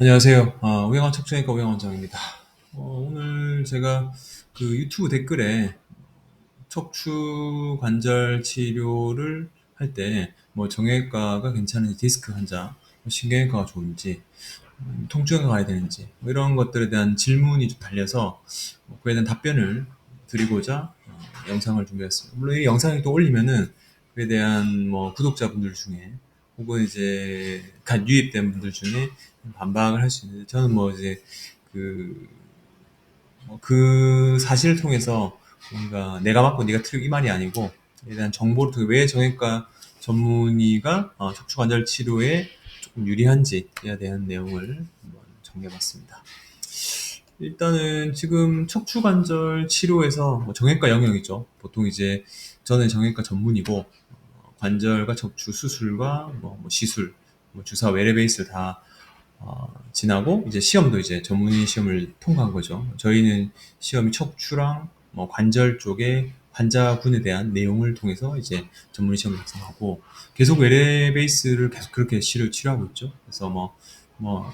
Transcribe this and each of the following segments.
안녕하세요. 아, 우영한 척추니까 우영 원장입니다. 어, 오늘 제가 그 유튜브 댓글에 척추 관절 치료를 할 때 뭐 정형외과가 괜찮은지 디스크 환자, 뭐 신경외과가 좋은지, 음, 통증외과 가야 되는지 뭐 이런 것들에 대한 질문이 좀 달려서 뭐 그에 대한 답변을 드리고자 어, 영상을 준비했습니다. 물론 이 영상을 또 올리면은 그에 대한 뭐 구독자분들 중에 혹은 이제 갓 유입된 분들 중에 반박을 할 수 있는데 저는 뭐 이제 그, 뭐 그 사실을 통해서 뭔가 내가 맞고 네가 틀리고 이 말이 아니고 에 대한 정보를 통해 왜 정형외과 전문의가 어, 척추관절 치료에 조금 유리한지에 대한 내용을 한번 정리해봤습니다. 일단은 지금 척추관절 치료에서 뭐 정형외과 영역이죠. 보통 이제 저는 정형외과 전문이고 어, 관절과 척추 수술과 뭐, 뭐 시술, 뭐 주사 외래 베이스를 다 어, 지나고 이제 시험도 이제 전문의 시험을 통과한 거죠. 저희는 시험이 척추랑 뭐 관절 쪽에 환자군에 대한 내용을 통해서 이제 전문의 시험을 작성하고 계속 외래 베이스를 계속 그렇게 치료, 치료하고 있죠. 그래서 뭐, 뭐,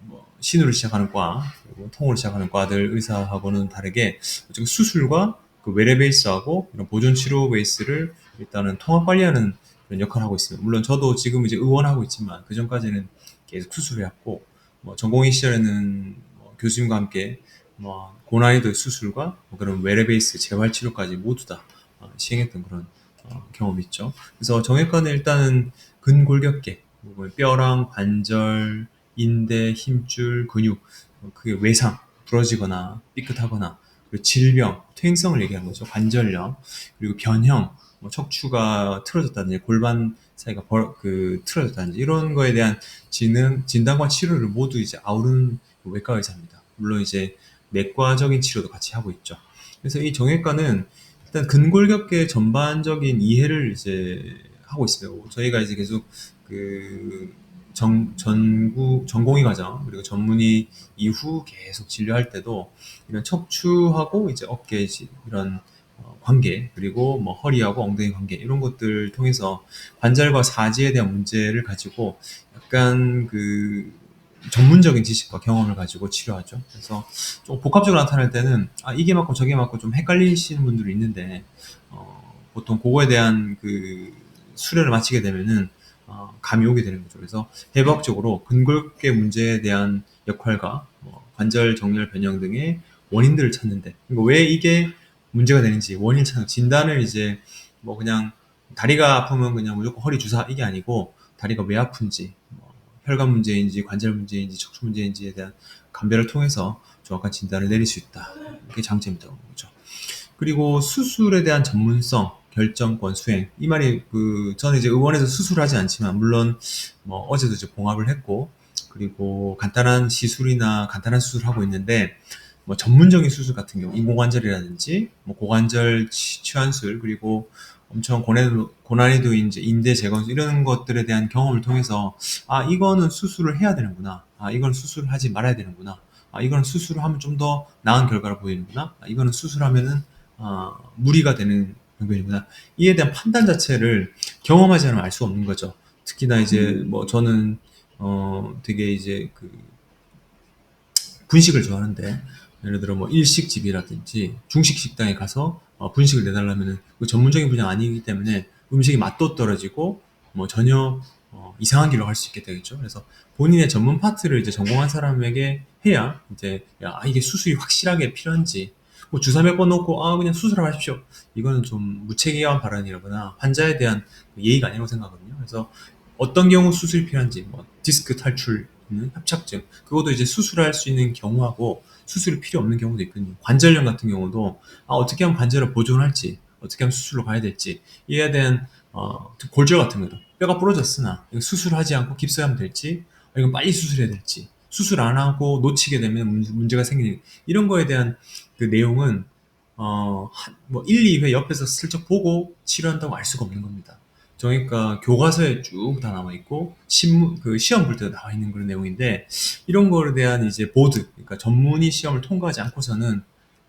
뭐 신으로 시작하는 과, 그리고 통으로 시작하는 과들 의사하고는 다르게 수술과 그 외래 베이스하고 이런 보존 치료 베이스를 일단은 통합 관리하는 그런 역할을 하고 있습니다. 물론 저도 지금 이제 의원하고 있지만 그 전까지는 계속 수술을 했고 뭐 전공의 시절에는 뭐 교수님과 함께 뭐 고난이도 수술과 뭐 그런 외래 베이스 재활 치료까지 모두 다 어, 시행했던 그런 어, 경험이 있죠. 그래서 정형외과는 일단은 근골격계, 뭐 뼈랑 관절, 인대, 힘줄, 근육, 뭐 그게 외상, 부러지거나 삐끗하거나 그리고 질병, 퇴행성을 얘기하는 거죠. 관절염, 그리고 변형, 뭐 척추가 틀어졌다든지 골반 사이가 벌, 그 틀어졌다든지 이런 거에 대한 진능, 진단과 치료를 모두 이제 아우르는 외과 의사입니다. 물론 이제 내과적인 치료도 같이 하고 있죠. 그래서 이 정형외과는 일단 근골격계 전반적인 이해를 이제 하고 있어요. 저희가 이제 계속 그 정, 전구, 전공의 과정, 그리고 전문의 이후 계속 진료할 때도 이런 척추하고 이제 어깨 이런 어, 관계, 그리고 뭐 허리하고 엉덩이 관계, 이런 것들 통해서 관절과 사지에 대한 문제를 가지고 약간 그 전문적인 지식과 경험을 가지고 치료하죠. 그래서 좀 복합적으로 나타날 때는 아, 이게 맞고 저게 맞고 좀 헷갈리시는 분들이 있는데 어, 보통 그거에 대한 그 수련을 마치게 되면은 어, 감이 오게 되는 거죠. 그래서 해부학적으로 근골격 문제에 대한 역할과 뭐 관절 정렬 변형 등의 원인들을 찾는데 그러니까 왜 이게 문제가 되는지 원인 찾는 진단을 이제 뭐 그냥 다리가 아프면 그냥 무조건 허리 주사 이게 아니고 다리가 왜 아픈지 뭐 혈관 문제인지 관절 문제인지 척추 문제인지에 대한 감별을 통해서 정확한 진단을 내릴 수 있다. 이게 장점이라고 거죠. 그리고 수술에 대한 전문성, 결정권, 수행. 이 말이 그 저는 이제 의원에서 수술하지 않지만 물론 뭐 어제도 이제 봉합을 했고 그리고 간단한 시술이나 간단한 수술을 하고 있는데 뭐 전문적인 수술 같은 경우 인공관절이라든지 뭐 고관절 치환술 그리고 엄청 고난이도, 고난이도 이제 인대 재건 이런 것들에 대한 경험을 통해서 아 이거는 수술을 해야 되는구나. 아 이건 수술을 하지 말아야 되는구나. 아 이거는 수술을 하면 좀 더 나은 결과를 보이는구나. 아, 이거는 수술하면은 아, 무리가 되는 병변이구나. 이에 대한 판단 자체를 경험하지 않으면 알 수 없는 거죠. 특히나 이제 뭐 저는 어 되게 이제 그 분식을 좋아하는데 예를 들어 뭐 일식집이라든지 중식 식당에 가서 어, 분식을 내달라면은 그 전문적인 분야 아니기 때문에 음식이 맛도 떨어지고 뭐 전혀 어, 이상한 길로 갈 수 있게 되겠죠. 그래서 본인의 전문 파트를 이제 전공한 사람에게 해야 이제 야 아, 이게 수술이 확실하게 필요한지 뭐 주사 몇 번 놓고 아 그냥 수술을 하십시오. 이거는 좀 무책임한 발언이라거나 환자에 대한 그 예의가 아니라고 생각하거든요. 그래서 어떤 경우 수술이 필요한지 뭐 디스크 탈출 있는 협착증 그것도 이제 수술할 수 있는 경우하고 수술이 필요 없는 경우도 있거든요. 관절염 같은 경우도 아, 어떻게 하면 관절을 보존할지 어떻게 하면 수술로 가야 될지 이에 대한 어, 골절 같은 거도 뼈가 부러졌으나 수술하지 않고 깁스하면 될지 아, 이건 빨리 수술해야 될지 수술 안 하고 놓치게 되면 문제가 생기는 이런 거에 대한 그 내용은 어, 뭐 1, 2회 옆에서 슬쩍 보고 치료한다고 알 수가 없는 겁니다. 그러니까 교과서에 쭉 다 남아 있고 신문 그 시험 볼 때도 나와 있는 그런 내용인데 이런 거에 대한 이제 보드 그러니까 전문의 시험을 통과하지 않고서는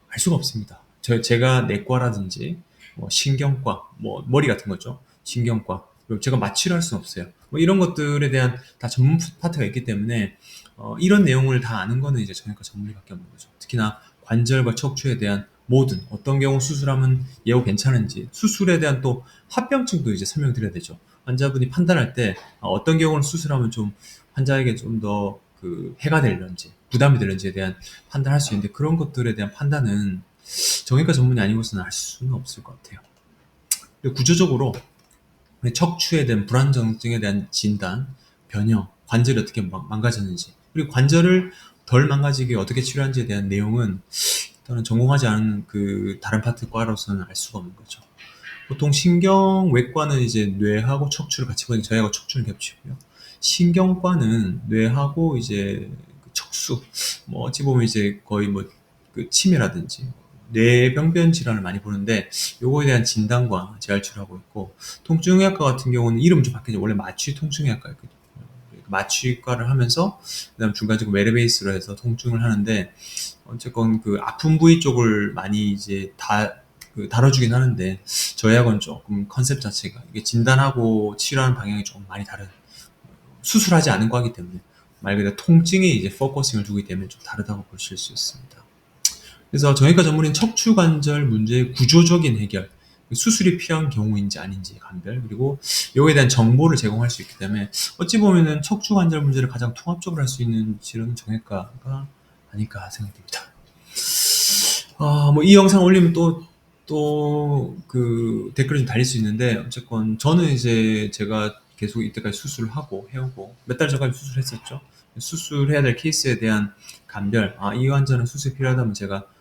알 수가 없습니다. 저 제가 내과라든지 뭐 신경과 뭐 머리 같은 거죠 신경과 제가 마취를 할 수는 없어요. 뭐 이런 것들에 대한 다 전문 파트가 있기 때문에 어, 이런 내용을 다 아는 거는 이제 정형외과 전문의밖에 없는 거죠. 특히나 관절과 척추에 대한 모든 어떤 경우 수술하면 예후 괜찮은지 수술에 대한 또 합병증도 이제 설명드려야 되죠. 환자분이 판단할 때 아, 어떤 경우는 수술하면 좀 환자에게 좀 더 그 해가 될런지 부담이 될런지에 대한 판단할 수 있는데 그런 것들에 대한 판단은 정형외과 전문이 아니고서는 할 수는 없을 것 같아요. 구조적으로 척추에 대한 불안정증에 대한 진단, 변형, 관절이 어떻게 망가졌는지 그리고 관절을 덜 망가지게 어떻게 치료하는지에 대한 내용은 저는 전공하지 않은 그 다른 파트 과로서는 알 수가 없는 거죠. 보통 신경외과는 이제 뇌하고 척추를 같이 보니 저희하고 척추를 겹치고요. 신경과는 뇌하고 이제 그 척수, 뭐 어찌 보면 이제 거의 뭐 그 치매라든지 뇌병변 질환을 많이 보는데 요거에 대한 진단과 재활치료를 하고 있고 통증의학과 같은 경우는 이름 좀 바뀌죠. 원래 마취 통증의학과였거든요. 마취과를 하면서 그다음 중간적으로 메르베이스로 해서 통증을 하는데 어쨌건 그 아픈 부위 쪽을 많이 이제 다 그 다뤄주긴 하는데 저희하고는 조금 컨셉 자체가 이게 진단하고 치료하는 방향이 조금 많이 다른 수술하지 않은 과기 때문에 말 그대로 통증에 이제 포커싱을 두기 때문에 좀 다르다고 보실 수 있습니다. 그래서 정형외과 전문인 척추관절 문제의 구조적인 해결, 수술이 필요한 경우인지 아닌지 감별 그리고 이거에 대한 정보를 제공할 수 있기 때문에 어찌 보면은 척추 관절 문제를 가장 통합적으로 할 수 있는 치료는 정형외과가 아닐까 생각됩니다. 아, 뭐 이 영상 올리면 또 또 그 댓글이 좀 달릴 수 있는데 어쨌건 저는 이제 제가 계속 이때까지 수술을 하고 해오고 몇 달 전까지 수술했었죠. 수술해야 될 케이스에 대한 감별, 아, 이 환자는 수술이 필요하다면 제가 어,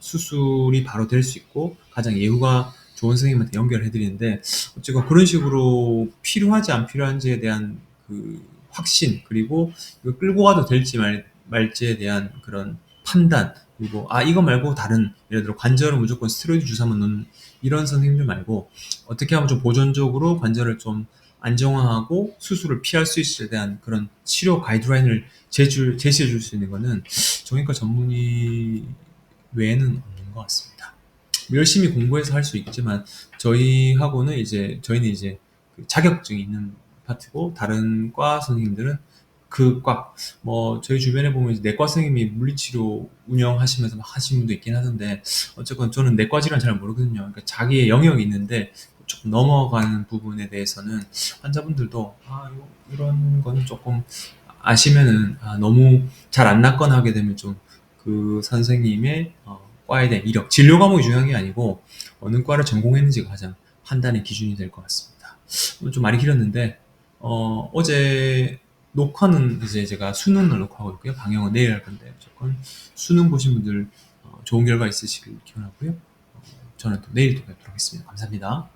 수술이 바로 될 수 있고 가장 예후가 좋은 선생님한테 연결해 드리는데 어쨌건 그런 식으로 필요하지 안 필요한지에 대한 그 확신 그리고 이거 끌고 가도 될지 말, 말지에 대한 그런 판단 그리고 아 이거 말고 다른 예를 들어 관절은 무조건 스테로이드 주사만 넣는 이런 선생님들 말고 어떻게 하면 좀 보존적으로 관절을 좀 안정화하고 수술을 피할 수 있을에 대한 그런 치료 가이드라인을 제시해 줄 수 있는 거는 정형외과 전문의 외에는 없는 것 같습니다. 열심히 공부해서 할 수 있지만 저희하고는 이제 저희는 이제 그 자격증이 있는 파트고 다른 과 선생님들은 그 과, 뭐, 저희 주변에 보면 내과 선생님이 물리치료 운영하시면서 막 하시는 분도 있긴 하던데, 어쨌건 저는 내과 질환 잘 모르거든요. 그러니까 자기의 영역이 있는데, 조금 넘어가는 부분에 대해서는 환자분들도, 아, 이런 건 조금 아시면은, 아, 너무 잘 안 낫거나 하게 되면 좀 그 선생님의, 어, 과에 대한 이력, 진료 과목이 중요한 게 아니고 어느 과를 전공했는지가 가장 판단의 기준이 될 것 같습니다. 좀 말이 길었는데 어, 어제 녹화는 이제 제가 수능을 녹화하고 있고요. 방영은 내일 할 건데 무조건 수능 보신 분들 어, 좋은 결과 있으시길 기원하고요. 어, 저는 또 내일 또 뵙도록 하겠습니다. 감사합니다.